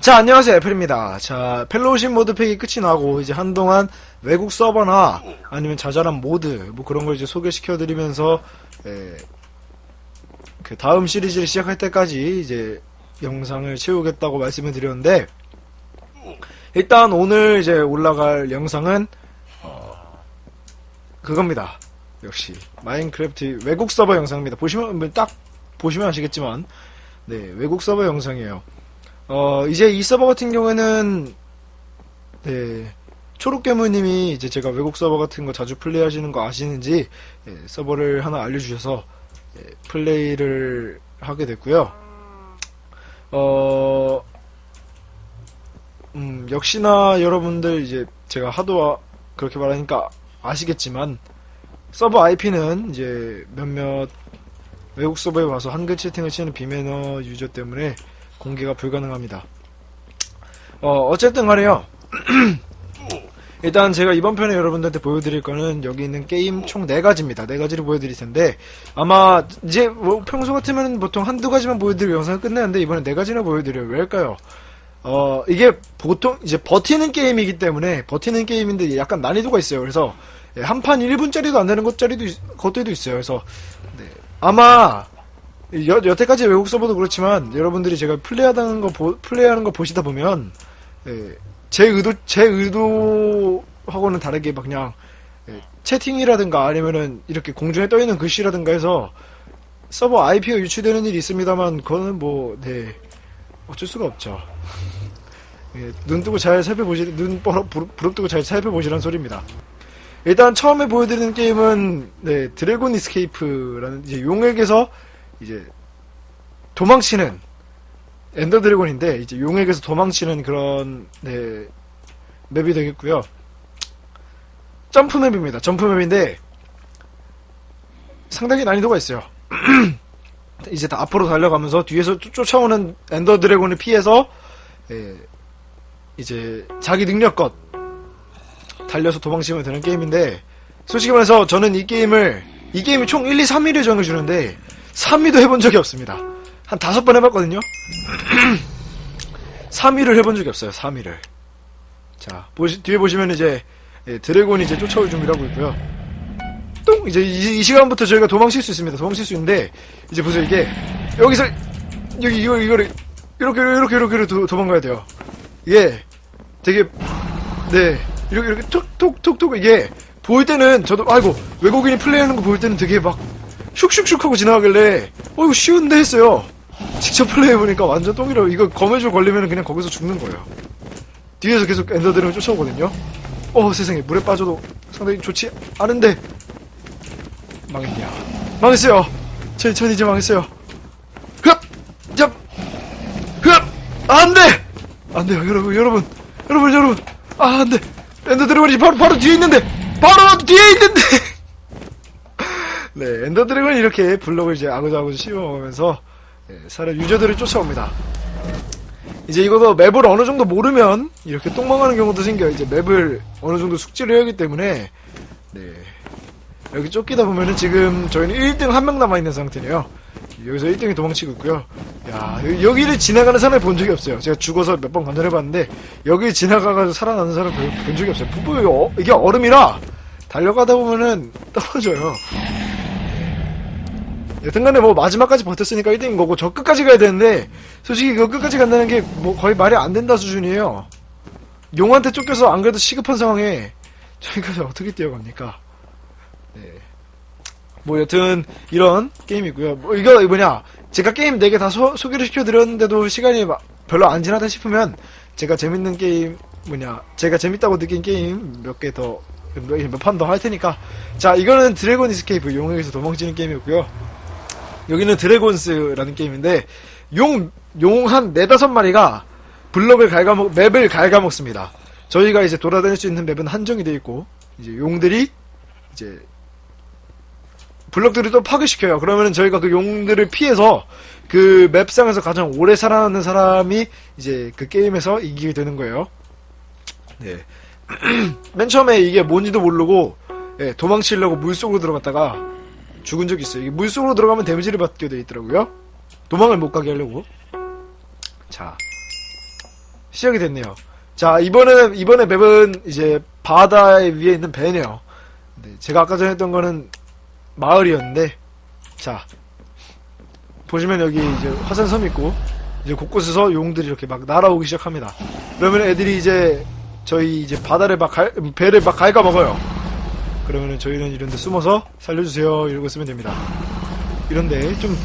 자, 안녕하세요. 애플입니다. 자, 펠로우십 모드팩이 끝이 나고, 이제 한동안 외국 서버나 아니면 자잘한 모드, 뭐 그런 걸 이제 소개시켜드리면서, 에, 그 다음 시리즈를 시작할 때까지 이제 영상을 채우겠다고 말씀을 드렸는데, 일단 오늘 이제 올라갈 영상은, 어, 그겁니다. 역시. 마인크래프트 외국 서버 영상입니다. 보시면, 뭐딱 보시면 아시겠지만, 네, 외국 서버 영상이에요. 어, 이제 이 서버 같은 경우에는, 네, 초록괴물님이 이제 제가 외국 서버 같은 거 자주 플레이하시는 거 아시는지, 예, 서버를 하나 알려주셔서, 예, 플레이를 하게 됐고요. 어, 음, 역시나 여러분들 이제 제가 하도 아- 그렇게 말하니까 아시겠지만, 서버 IP는 이제 몇몇 외국 서버에 와서 한글 채팅을 치는 비매너 유저 때문에 공개가 불가능합니다. 어, 어쨌든 간에요. 일단 제가 이번 편에 여러분들한테 보여드릴 거는 여기 있는 게임 총 4가지입니다. 4가지를 보여드릴 텐데 아마 이제 뭐 평소 같으면 보통 한두 가지만 보여드리고 영상을 끝내는데 이번엔 4가지나 보여드려요. 왜일까요? 어, 이게 보통 이제 버티는 게임이기 때문에 버티는 게임인데 약간 난이도가 있어요. 그래서 예, 한판 1분짜리도 안 되는 것짜리도 있- 것들도 있어요. 그래서 네, 아마 여, 여태까지 외국 서버도 그렇지만 여러분들이 제가 플레이하는 거 보- 플레이하는 거 보시다 보면 예, 제 의도 제 의도하고는 다르게 막 그냥 예, 채팅이라든가 아니면은 이렇게 공중에 떠 있는 글씨라든가 해서 서버 IP가 유출되는 일이 있습니다만 그거는 뭐 네 어쩔 수가 없죠. 예, 눈 뜨고 잘 살펴보시 눈 뻐- 부릅 부릅 뜨고 잘 살펴보시라는 소리입니다. 일단 처음에 보여드리는 게임은 네 드래곤 이스케이프라는 이제 용액에서 이제 도망치는 엔더 드래곤인데 이제 용액에서 도망치는 그런 네 맵이 되겠고요. 점프 맵입니다. 점프 맵인데 상당히 난이도가 있어요. 이제 다 앞으로 달려가면서 뒤에서 쫓- 쫓아오는 엔더 드래곤을 피해서 예, 이제 자기 능력껏 달려서 도망치면 되는 게임인데 솔직히 말해서 저는 이 게임을 이 게임이 총 1, 2, 3위를 정해주는데 3위도 해본 적이 없습니다. 한 다섯 번 해봤거든요. 3위를 해본 적이 없어요. 3위를. 자 보시, 뒤에 보시면 이제 예, 드래곤이 이제 쫓아올 준비를 하고 있고요. 똥 이제 이, 이 시간부터 저희가 도망칠 수 있습니다. 도망칠 수 있는데 이제 보세요 이게 여기서 여기 이거 이거를 이렇게 이렇게 이렇게 이렇게 도, 도망가야 돼요. 이게 되게 네 이렇게 이렇게 톡톡톡톡 이게 보일 때는 저도 아이고 외국인이 플레이하는 거 보일 때는 되게 막 슉슉슉 하고 지나가길래 어 이거 쉬운데 했어요. 직접 플레이해 보니까 완전 똥이라 이거 거미줄 걸리면 그냥 거기서 죽는 거예요. 뒤에서 계속 엔더드래곤 쫓아오거든요. 어 세상에 물에 빠져도 상당히 좋지 않은데 망했냐? 망했어요. 전, 전 이제 망했어요. 흡! 잡! 흡! 안 돼! 안 돼요, 여러분, 여러분. 여러분, 여러분. 아, 안 돼. 엔더 드래곤이 바로, 바로 뒤에 있는데! 바로 뒤에 있는데! 네, 엔더 드래곤이 이렇게 블록을 이제 아구자구 씹어먹으면서, 네, 사람 유저들을 쫓아옵니다. 이제 이거도 맵을 어느 정도 모르면, 이렇게 똥망하는 경우도 생겨요. 이제 맵을 어느 정도 숙지를 해야 하기 때문에, 네. 여기 쫓기다 보면은 지금 저희는 1등 한 명 남아있는 상태네요. 여기서 1등이 도망치고 있고요. 야, 여- 여기를 지나가는 사람을 본 적이 없어요. 제가 죽어서 몇번 건너해봤는데, 여기 지나가가지고 살아나는 사람 본, 본 적이 없어요. 이게, 어- 이게 얼음이라, 달려가다 보면은 떨어져요. 여튼간에 뭐 마지막까지 버텼으니까 1등인 거고, 저 끝까지 가야 되는데, 솔직히 그 끝까지 간다는 게 뭐 거의 말이 안 된다 수준이에요. 용한테 쫓겨서 안 그래도 시급한 상황에, 저희까지 어떻게 뛰어갑니까? 네. 뭐 여튼 이런 게임이고요. 뭐 이거 뭐냐? 제가 게임 4개 다 소 개를 시켜드렸는데도 시간이 막 별로 안 지나다 싶으면 제가 재밌는 게임 뭐냐? 제가 재밌다고 느낀 게임 몇 개 더 몇 판 더 할 테니까 자 이거는 드래곤 이스케이프 용에서 도망치는 게임이고요. 여기는 드래곤스라는 게임인데 용 용 한 네다섯 마리가 블럭을 갉아먹 맵을 갉아먹습니다. 저희가 이제 돌아다닐 수 있는 맵은 한정이 돼 있고 이제 용들이 이제 블럭들을 또 파괴시켜요. 그러면은 저희가 그 용들을 피해서 그 맵상에서 가장 오래 살아남는 사람이 이제 그 게임에서 이기게 되는 거예요. 네. 맨 처음에 이게 뭔지도 모르고 예, 도망치려고 물속으로 들어갔다가 죽은 적이 있어요. 물속으로 들어가면 데미지를 받게 돼 있더라고요. 도망을 못 가게 하려고. 자. 시작이 됐네요. 자, 이번에, 이번에 맵은 이제 바다 위에 있는 배네요. 네, 제가 아까 전에 했던 거는 마을이었는데, 자, 보시면 여기 이제 화산섬 있고, 이제 곳곳에서 용들이 이렇게 막 날아오기 시작합니다. 그러면 애들이 이제 저희 이제 바다를 막 갈, 배를 막 갉아 먹어요. 그러면은 저희는 이런데 숨어서 살려주세요 이러고 쓰면 됩니다. 이런데 좀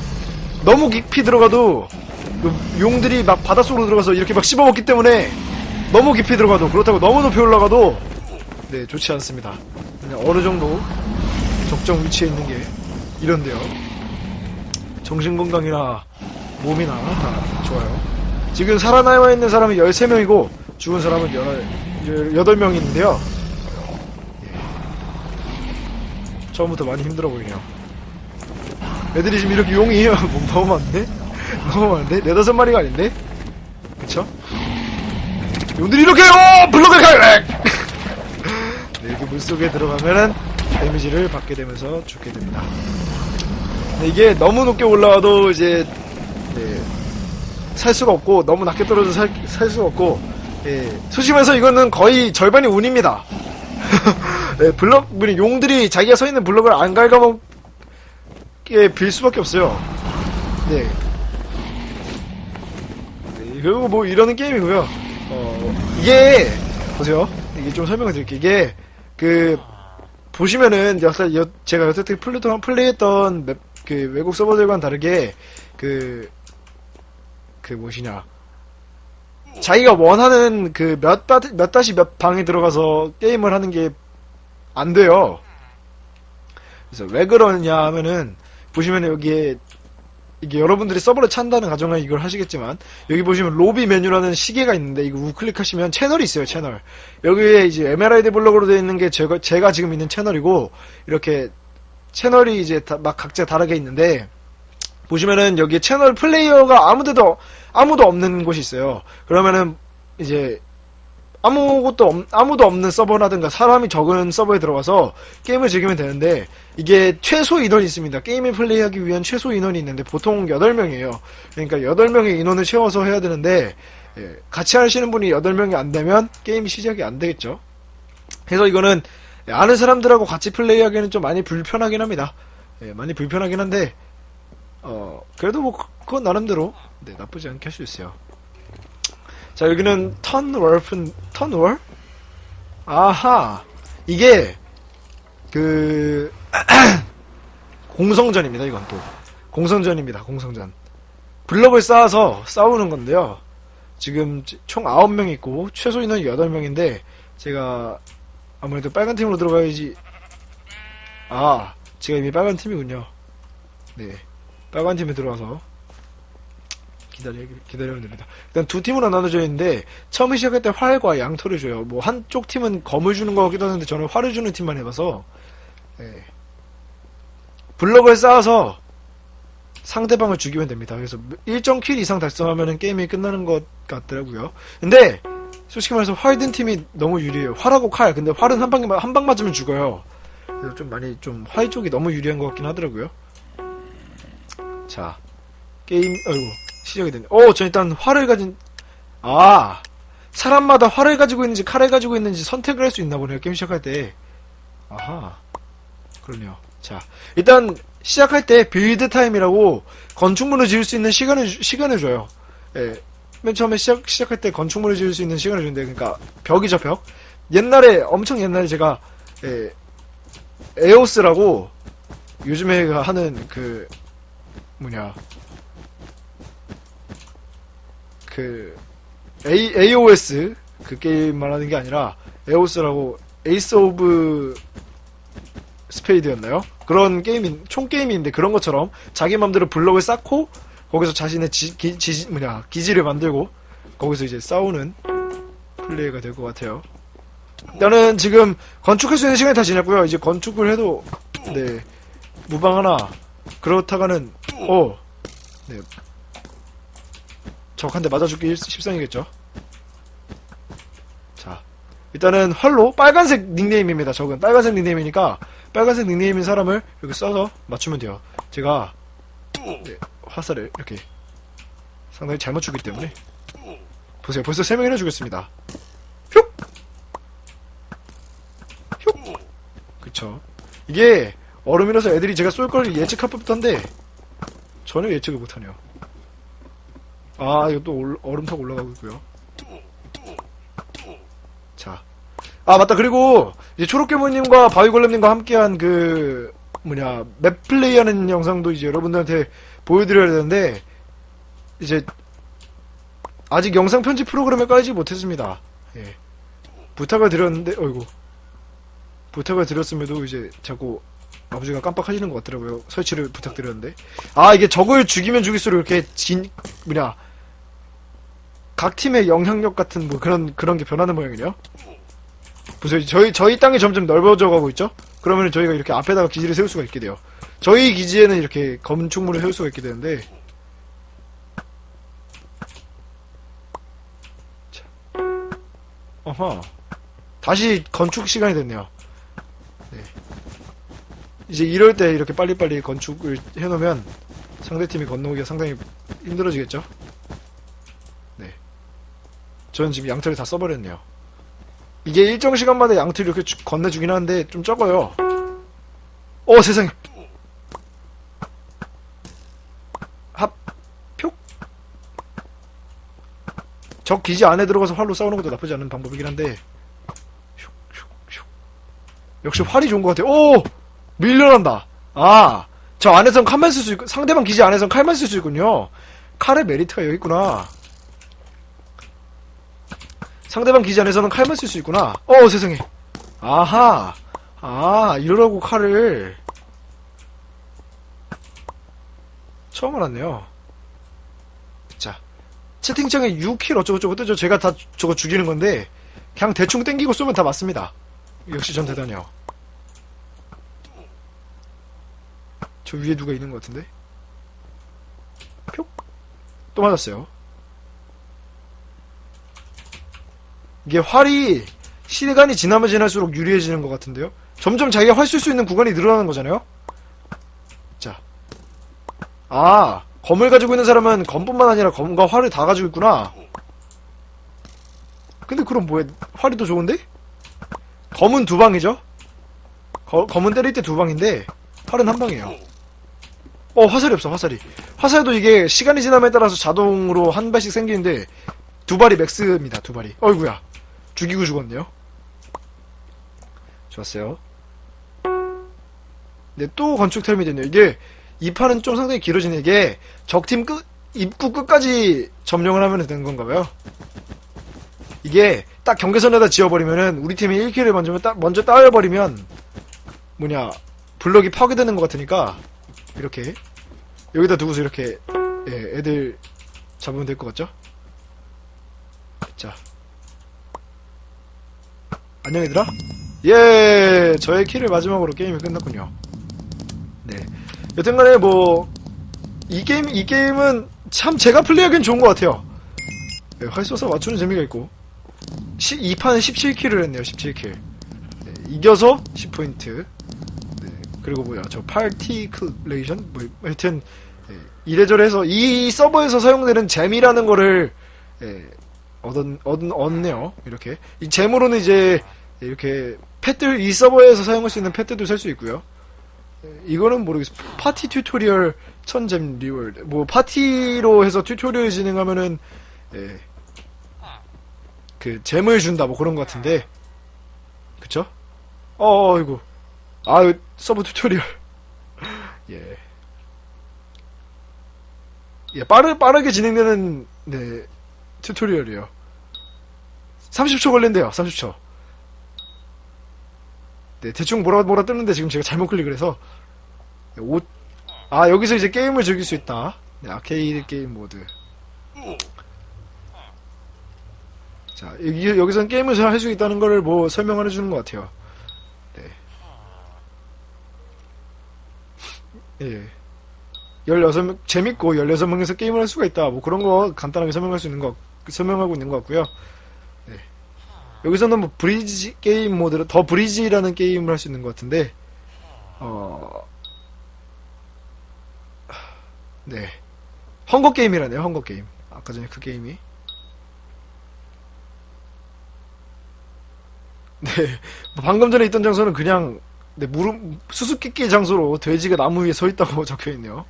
너무 깊이 들어가도 그 용들이 막 바닷속으로 들어가서 이렇게 막 씹어먹기 때문에 너무 깊이 들어가도 그렇다고 너무 높이 올라가도 네 좋지 않습니다. 그냥 어느 정도 적정 위치에 있는 게 이런데요. 정신 건강이나 몸이나 다 좋아요. 지금 살아남아 있는 사람이 13명이고 죽은 사람은 8명 있는데요. 예. 처음부터 많이 힘들어 보이네요. 애들이 지금 이렇게 용이 뭐 너무 많네? 너무 많은데? 네다섯 마리가 아닌데? 그쵸? 용들이 이렇게 요 블록을 가요! 네, 이렇게 물속에 들어가면은 데미지를 받게 되면서 죽게 됩니다. 네, 이게 너무 높게 올라와도 이제 네, 살 수가 없고 너무 낮게 떨어져 살, 살 수가 없고 예, 말해서 이거는 거의 절반이 운입니다. 네, 블럭 용들이 자기가 서 있는 블럭을 안 갉아먹게 빌 수밖에 없어요. 네. 네, 그리고 뭐 이러는 게임이고요. 어, 이게 보세요. 이게 좀 설명을 드릴게요. 이게 그 보시면은 여태 여- 제가 플레이 동안 플레이했던 맵, 그 외국 서버들과는 다르게 그그 무엇이냐 자기가 원하는 그몇몇 다시 몇 방에 들어가서 게임을 하는 게 안 돼요. 그래서 왜 그러냐 하면은 보시면 여기에 이게 여러분들이 서버를 찬다는 가정하에 이걸 하시겠지만 여기 보시면 로비 메뉴라는 시계가 있는데 이거 우클릭하시면 채널이 있어요 채널 여기에 이제 에메랄드 블럭으로 되어 있는 게 제가, 제가 지금 있는 채널이고 이렇게 채널이 이제 다- 막 각자 다르게 있는데 보시면은 여기 채널 플레이어가 아무데도 아무도 없는 곳이 있어요 그러면은 이제 아무것도 없, 아무도 없는 서버라든가 사람이 적은 서버에 들어가서 게임을 즐기면 되는데 이게 최소 인원이 있습니다. 게임을 플레이하기 위한 최소 인원이 있는데 보통 8명이에요. 그러니까 8명의 인원을 채워서 해야 되는데 예, 같이 하시는 분이 8명이 안 되면 게임이 시작이 안 되겠죠. 그래서 이거는 아는 사람들하고 같이 플레이하기에는 좀 많이 불편하긴 합니다. 예, 많이 불편하긴 한데 어, 그래도 뭐 그- 그건 나름대로 네, 나쁘지 않게 할 수 있어요. 자 여기는 턴월픈 턴월? 아하! 이게 그 공성전입니다 이건 또. 공성전입니다 공성전. 블럭을 쌓아서 싸우는 건데요. 지금 총 9명 있고 최소 인원이 8명인데 제가 아무래도 빨간 팀으로 들어가야지. 아 제가 이미 빨간 팀이군요. 네 빨간 팀에 들어와서 기다려, 기다리면 됩니다. 일단 두 팀으로 나눠져 있는데, 처음에 시작할 때 활과 양털을 줘요. 뭐, 한쪽 팀은 검을 주는 것 같기도 하는데, 저는 활을 주는 팀만 해봐서, 예. 블럭을 쌓아서 상대방을 죽이면 됩니다. 그래서 일정 킬 이상 달성하면 게임이 끝나는 것 같더라고요. 근데, 솔직히 말해서 활든 팀이 너무 유리해요. 활하고 칼. 근데 활은 한방 맞으면 죽어요. 그래서 좀 많이, 좀, 활 쪽이 너무 유리한 것 같긴 하더라고요. 자, 게임, 아이고. 시작이 됐네. 어, 저 일단 활을 가진, 아, 사람마다 활을 가지고 있는지 칼을 가지고 있는지 선택을 할 수 있나 보네요. 게임 시작할 때. 아하. 그러네요. 자, 일단 시작할 때 빌드 타임이라고 건축물을 지을 수 있는 시간을, 주- 시간을 줘요. 예. 맨 처음에 시작, 시작할 때 건축물을 지을 수 있는 시간을 주는데, 그러니까 벽이죠, 벽. 옛날에, 엄청 옛날에 제가, 예, 에오스라고 요즘에 하는 그, 뭐냐, 그 A, AOS 그 게임 말하는 게 아니라 에오스라고 에이스 오브 스페이드였나요? 그런 게임인 총 게임인데 그런 것처럼 자기 맘대로 블럭을 쌓고 거기서 자신의 지, 기, 지 뭐냐 기지를 만들고 거기서 이제 싸우는 플레이가 될 것 같아요. 일단은 지금 건축할 수 있는 시간이 다 지났고요. 이제 건축을 해도 네 무방 하나 그렇다가는 어 네. 적한대 맞아 죽기 일- 십상이겠죠. 자, 일단은 활로 빨간색 닉네임입니다. 적은 빨간색 닉네임이니까 빨간색 닉네임인 사람을 이렇게 써서 맞추면 돼요. 제가 네, 화살을 이렇게 상당히 잘 맞추기 때문에 보세요. 벌써 설명을 해주겠습니다. 휙! 휙! 그쵸. 이게 얼음이라서 애들이 제가 쏠 걸 예측할 법한데 전혀 예측을 못하네요. 아, 이거 또 올- 얼음 타고 올라가고 있고요. 자. 아, 맞다. 그리고 이제 초록괴물님과 바위골렘님과 함께한 그 뭐냐 맵 플레이하는 영상도 이제 여러분들한테 보여드려야 되는데 이제 아직 영상 편집 프로그램에 깔지 못했습니다. 예. 부탁을 드렸는데, 어이구. 부탁을 드렸음에도 이제 자꾸 아버지가 깜빡하시는 것 같더라고요. 설치를 부탁드렸는데. 아, 이게 적을 죽이면 죽일수록 이렇게 진, 뭐냐. 각 팀의 영향력 같은 뭐 그런, 그런 게 변하는 모양이네요. 보세요. 저희, 저희 땅이 점점 넓어져 가고 있죠? 그러면 저희가 이렇게 앞에다가 기지를 세울 수가 있게 돼요. 저희 기지에는 이렇게 건축물을 세울 수가 있게 되는데, 어허. 다시 건축 시간이 됐네요. 네. 이제 이럴 때 이렇게 빨리빨리 건축을 해놓으면 상대팀이 건너오기가 상당히 힘들어지겠죠? 네. 저는 지금 양털을 다 써버렸네요. 이게 일정 시간마다 양털 이렇게 주- 건네주긴 하는데 좀 적어요. 어, 세상에. 적 기지 안에 들어가서 활로 싸우는 것도 나쁘지 않은 방법이긴 한데. 역시 활이 좋은 것 같아요. 오! 밀려난다. 아, 저 안에선 칼만 쓸 수 있고 상대방 기지 안에선 칼만 쓸 수 있군요. 칼의 메리트가 여기 있구나. 상대방 기지 안에서는 칼만 쓸 수 있구나. 어, 세상에. 아하. 아, 이러라고 칼을 처음 알았네요. 자, 채팅창에 6킬 어쩌고저쩌고 뜨죠. 제가 다 저거 죽이는 건데 그냥 대충 땡기고 쏘면 다 맞습니다. 역시 전 대단해요. 저 위에 누가 있는 것 같은데? 표? 또 맞았어요. 이게 활이 시간이 지나면 지날수록 유리해지는 것 같은데요? 점점 자기가 활 쓸 수 있는 구간이 늘어나는 거잖아요? 자. 아, 검을 가지고 있는 사람은 검뿐만 아니라 검과 활을 다 가지고 있구나. 근데 그럼 뭐야? 활이 더 좋은데? 검은 두 방이죠? 거- 검은 때릴 때 두 방인데, 활은 한 방이에요. 어, 화살이 없어, 화살이. 화살도 이게 시간이 지남에 따라서 자동으로 한 발씩 생기는데, 두 발이 맥스입니다, 두 발이. 어이구야. 죽이고 죽었네요. 좋았어요. 네, 또 건축 템이 됐네요. 이게, 이 판은 좀 상당히 길어지네. 이게, 적팀 끝, 입구 끝까지 점령을 하면 되는 건가 봐요. 이게, 딱 경계선에다 지어버리면은, 우리 팀이 1킬을 먼저, 따, 먼저 따여버리면, 뭐냐, 블럭이 파괴되는 것 같으니까, 이렇게, 여기다 두고서 이렇게, 예, 애들 잡으면 될 것 같죠? 자. 안녕 얘들아? 예, 저의 키를 마지막으로 게임이 끝났군요. 네. 여튼간에 뭐, 이 게임, 이 게임은 참 제가 플레이하기엔 좋은 것 같아요. 네, 활 쏘서 맞추는 재미가 있고. 시, 2판은 17킬을 했네요, 17킬. 네, 이겨서 10포인트. 네, 그리고 뭐야, 저 파티클레이션? 뭐, 하여튼, 예, 이래저래 해서, 이 서버에서 사용되는 잼이라는 거를, 예, 얻었, 얻, 얻네요. 이렇게. 이 잼으로는 이제, 이렇게, 펫들, 이 서버에서 사용할 수 있는 펫들도 살 수 있고요. 예, 이거는 모르겠어. 파티 튜토리얼 천잼 리월드. 뭐, 파티로 해서 튜토리얼 진행하면은, 예, 그, 잼을 준다, 뭐 그런 것 같은데. 그쵸? 어, 어이구. 아, 서버 튜토리얼. 예. 예, 빠르, 빠르게 진행되는, 네, 튜토리얼이에요. 30초 걸린대요, 30초. 네, 대충 뭐라, 뭐라 뜨는데 지금 제가 잘못 클릭을 해서. 네, 오, 아, 여기서 이제 게임을 즐길 수 있다. 네, 아케이드 게임 모드. 자, 여기, 여기서는 게임을 할 수 있다는 걸뭐 설명을 해주는 것 같아요. 예. 16명, 재밌고 16명에서 게임을 할 수가 있다. 뭐 그런 거 간단하게 설명할 수 있는 거, 설명하고 있는 것 같고요. 네. 여기서는 뭐 브리지 게임 모드로, 더 브리지라는 게임을 할 수 있는 것 같은데, 어, 네. 헝거 게임이라네요, 헝거 게임. 아까 전에 그 게임이. 네. 뭐 방금 전에 있던 장소는 그냥 네, 무릎, 수수께끼 장소로 돼지가 나무 위에 서 있다고 적혀 있네요.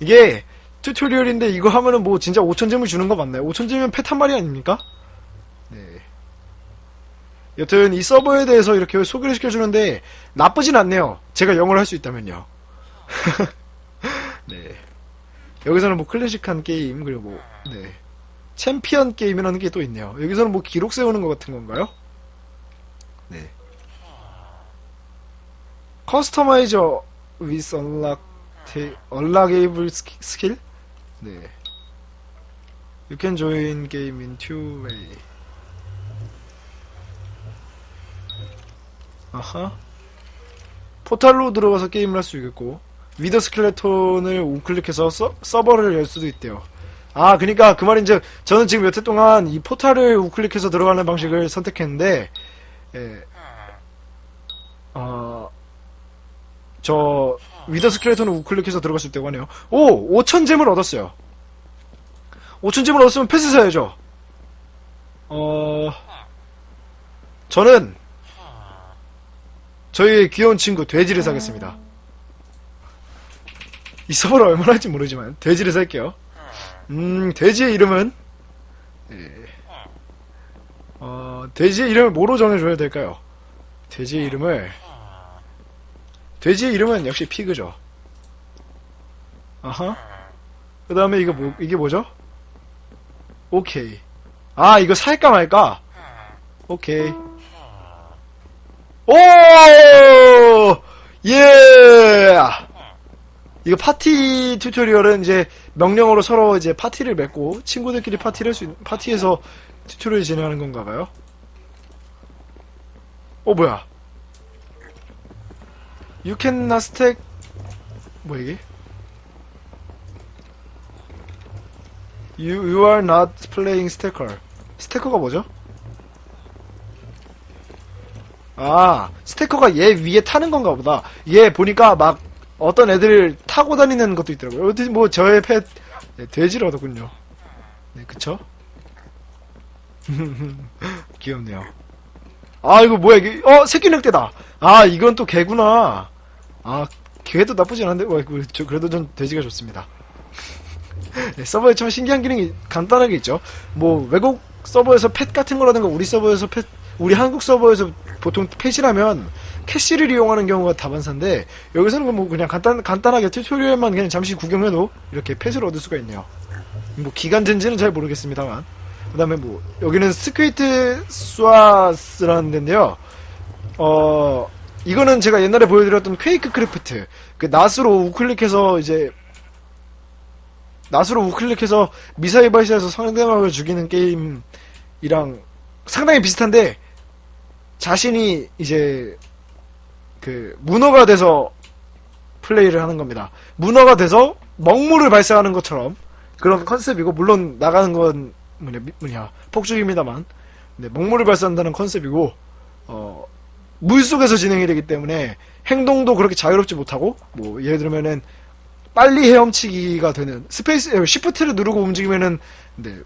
이게, 튜토리얼인데 이거 하면은 뭐 진짜 5천 점을 주는 거 맞나요? 5천 점이면 펫한 마리 아닙니까? 네. 여튼 이 서버에 대해서 이렇게 소개를 시켜주는데 나쁘진 않네요. 제가 영어를 할 수 있다면요. 네. 여기서는 뭐 클래식한 게임 그리고 네. 챔피언 게임이라는 게 또 있네요. 여기서는 뭐 기록 세우는 것 같은 건가요? 네. 커스터마이저 with unlock unlockable skill? 네. You can join game in two way. 아하. 포탈로 들어가서 게임을 할 수 있겠고 위더 스켈레톤을 우클릭해서 서, 서버를 열 수도 있대요. 아, 그러니까 그 말인즉 저는 지금 몇 해 동안 이 포탈을 우클릭해서 들어가는 방식을 선택했는데 예. 어, 저 위더 스켈레톤을 우클릭해서 수 있다고 하네요. 오! 5천잼을 얻었어요. 5천잼을 얻었으면 패스 사야죠. 어... 저는 저희 귀여운 친구 돼지를 사겠습니다. 이 서버를 얼마나 할지 모르지만 돼지를 살게요. 음, 돼지의 이름은 예. 어, 돼지의 이름을 뭐로 정해줘야 될까요? 돼지의 이름을 돼지의 이름은 역시 피그죠. 아하. 그 다음에 이거 뭐, 이게 뭐죠? 오케이. 아, 이거 살까 말까? 오케이. 오! 예! 이거 파티 튜토리얼은 이제 명령어로 서로 이제 파티를 맺고 친구들끼리 파티를 할 수, 있- 파티에서 튜토리얼 진행하는 건가 봐요. 어, 뭐야. Not stack, 뭐 이게? You, you are not playing stacker. 스테커가 뭐죠? 아, 스테커가 얘 위에 타는 건가 보다. 얘 보니까 막 어떤 애들을 타고 다니는 것도 있더라고요. 어디 뭐 저의 펫 네, 돼지를 얻었군요. 네, 그쵸? 귀엽네요. 아, 이거 뭐야, 이게, 어, 새끼 늑대다. 아, 이건 또 개구나. 아, 개도 나쁘진 않은데, 와, 그, 저, 그래도 전 돼지가 좋습니다. 네, 서버에 참 신기한 기능이 간단하게 있죠. 뭐, 외국 서버에서 펫 같은 거라든가, 우리 서버에서 펫, 우리 한국 서버에서 보통 펫이라면 캐시를 이용하는 경우가 다반사인데, 여기서는 뭐 그냥 간단, 간단하게 튜토리얼만 그냥 잠시 구경해도 이렇게 펫을 얻을 수가 있네요. 뭐, 기간제인지는 잘 모르겠습니다만. 그 다음에 뭐, 여기는 스크위트 스와스라는 데인데요. 어, 이거는 제가 옛날에 보여드렸던 퀘이크 크래프트. 그, 낫으로 우클릭해서 이제, 낫으로 우클릭해서 미사일 발사해서 상대방을 죽이는 게임이랑 상당히 비슷한데, 자신이 이제, 그, 문어가 돼서 플레이를 하는 겁니다. 문어가 돼서 먹물을 발사하는 것처럼 그런 컨셉이고, 물론 나가는 건 뭐냐, 미- 뭐냐, 폭죽입니다만, 네, 먹물을 발사한다는 컨셉이고, 어, 물 속에서 진행이 되기 때문에 행동도 그렇게 자유롭지 못하고, 뭐, 예를 들면은, 빨리 헤엄치기가 되는, 스페이스, 시프트를 누르고 움직이면은, 네,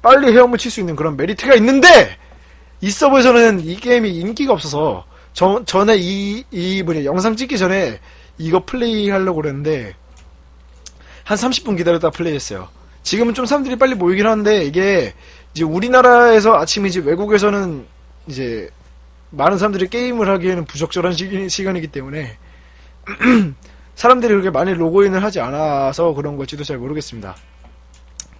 빨리 헤엄을 칠 수 있는 그런 메리트가 있는데, 이 서버에서는 이 게임이 인기가 없어서, 저, 전에 이, 이, 뭐냐, 영상 찍기 전에 이거 플레이 하려고 그랬는데, 한 30분 기다렸다 플레이했어요. 지금은 좀 사람들이 빨리 모이긴 하는데, 이게, 이제 우리나라에서 아침이지 외국에서는 이제 많은 사람들이 게임을 하기에는 부적절한 시간이기 때문에 사람들이 그렇게 많이 로그인을 하지 않아서 그런 걸지도 잘 모르겠습니다.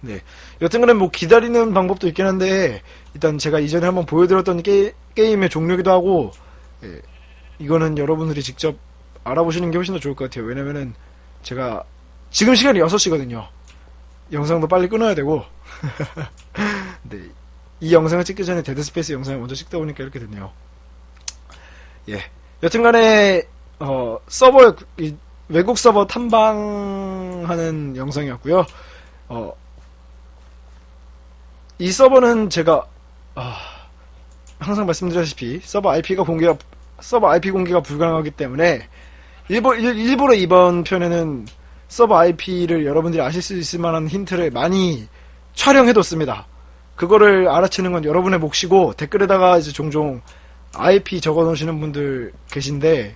네. 여튼간에 뭐 기다리는 방법도 있긴 한데 일단 제가 이전에 한번 보여드렸던 게, 게임의 종류기도 하고 예, 이거는 여러분들이 직접 알아보시는 게 훨씬 더 좋을 것 같아요. 왜냐면은 제가 지금 시간이 6시거든요. 영상도 빨리 끊어야 되고 네. 이 영상을 찍기 전에 데드스페이스 영상을 먼저 찍다 보니까 이렇게 됐네요. 예. 여튼간에, 어, 서버, 이 외국 서버 탐방하는 영상이었고요. 어, 이 서버는 제가, 아, 항상 말씀드렸다시피, 서버 IP가 공개가, 서버 IP 공개가 불가능하기 때문에, 일부, 일, 일부러 이번 편에는 서버 IP를 여러분들이 아실 수 있을 만한 힌트를 많이 촬영해뒀습니다. 그거를 알아채는 건 여러분의 몫이고 댓글에다가 이제 종종 IP 적어 놓으시는 분들 계신데,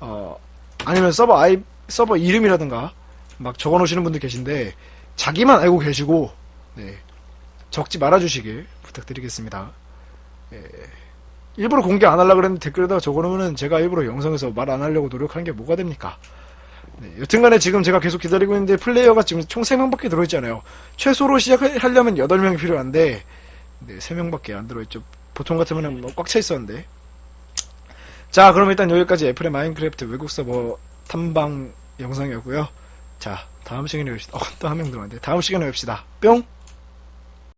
어, 아니면 서버 아이, 서버 이름이라든가, 막 적어 놓으시는 분들 계신데, 자기만 알고 계시고, 네, 적지 말아주시길 부탁드리겠습니다. 예, 일부러 공개 안 하려고 그랬는데 댓글에다가 적어 놓으면 제가 일부러 영상에서 말 안 하려고 노력한 게 뭐가 됩니까? 네, 여튼간에 지금 제가 계속 기다리고 있는데 플레이어가 지금 총 3명밖에 들어있잖아요. 최소로 시작하려면 8명이 필요한데, 네, 3명밖에 안 들어있죠. 보통 같으면 뭐 꽉 차 있었는데. 자, 그럼 일단 여기까지 애플의 마인크래프트 외국 서버 탐방 영상이었고요. 자, 다음 시간에 뵙시다. 어, 또 한 명 들어왔는데. 다음 시간에 뵙시다. 뿅!